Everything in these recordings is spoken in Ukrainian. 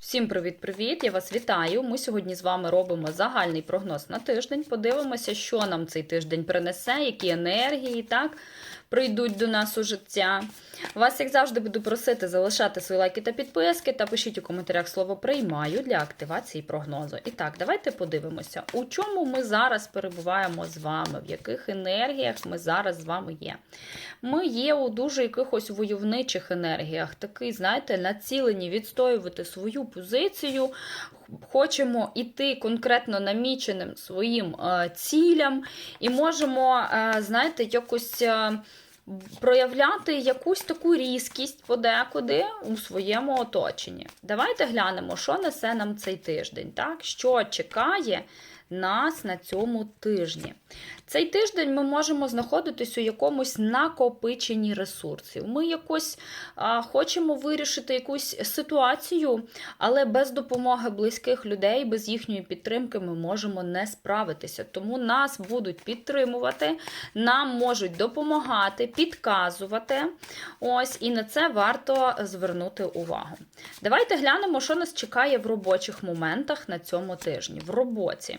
Всім привіт-привіт! Я вас вітаю. Ми сьогодні з вами робимо загальний прогноз на тиждень. Подивимося, що нам цей тиждень принесе, які енергії так прийдуть до нас у життя. Вас, як завжди, буду просити залишати свої лайки та підписки та пишіть у коментарях слово приймаю для активації прогнозу. І так, давайте подивимося, у чому ми зараз перебуваємо з вами, в яких енергіях ми зараз з вами є. Ми є у дуже якихось войовничих енергіях, такий, знаєте, націлені відстоювати свою позицію. Хочемо іти конкретно наміченим своїм е, цілям, і можемо, е, знаєте, якось. Проявляти якусь таку різкість подекуди у своєму оточенні. Давайте глянемо, що несе нам цей тиждень, так? що чекає нас на цьому тижні. Цей тиждень ми можемо знаходитись у якомусь накопиченні ресурсів. Ми якось а, хочемо вирішити якусь ситуацію, але без допомоги близьких людей, без їхньої підтримки ми можемо не справитися. Тому нас будуть підтримувати, нам можуть допомагати, підказувати. Ось, і на це варто звернути увагу. Давайте глянемо, що нас чекає в робочих моментах на цьому тижні. В роботі.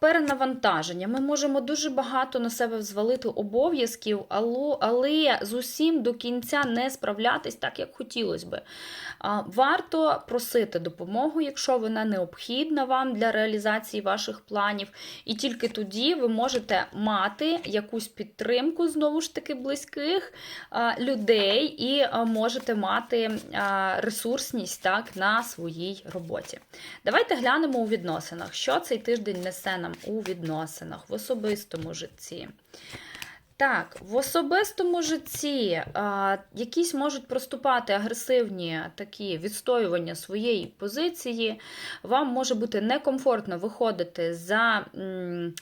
Перенавантаження. Ми можемо дуже багато на себе взвалити обов'язків, але, з усім до кінця не справлятись так, як хотілося би. Варто просити допомогу, якщо вона необхідна вам для реалізації ваших планів. І тільки тоді ви можете мати якусь підтримку, знову ж таки, близьких людей, і можете мати ресурсність так, на своїй роботі. Давайте глянемо у відносинах, що цей тиждень несе нам у відносинах, в особистому житті. Так, в особистому житті а, якісь можуть проступати агресивні такі відстоювання своєї позиції. Вам може бути некомфортно виходити за м,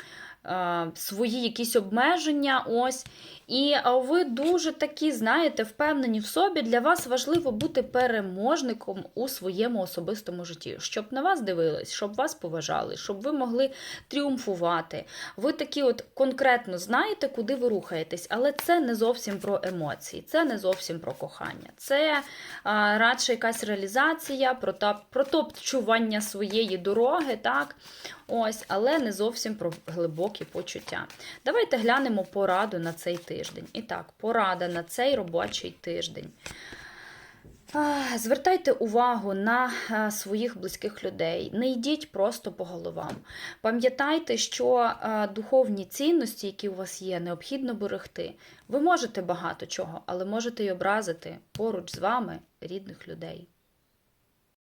свої якісь обмеження. ось. І ви дуже такі, знаєте, впевнені в собі. Для вас важливо бути переможником у своєму особистому житті, щоб на вас дивились, щоб вас поважали, щоб ви могли тріумфувати. Ви такі от конкретно знаєте, куди ви рухаєтесь, але це не зовсім про емоції, це не зовсім про кохання. Це а, радше якась реалізація, прота- протопчування своєї дороги, так? Ось, але не зовсім про глибокі почуття. Давайте глянемо пораду на цей тиждень. І так, порада на цей робочий тиждень. Звертайте увагу на своїх близьких людей. Не йдіть просто по головам. Пам'ятайте, що духовні цінності, які у вас є, необхідно берегти. Ви можете багато чого, але можете й образити поруч з вами рідних людей.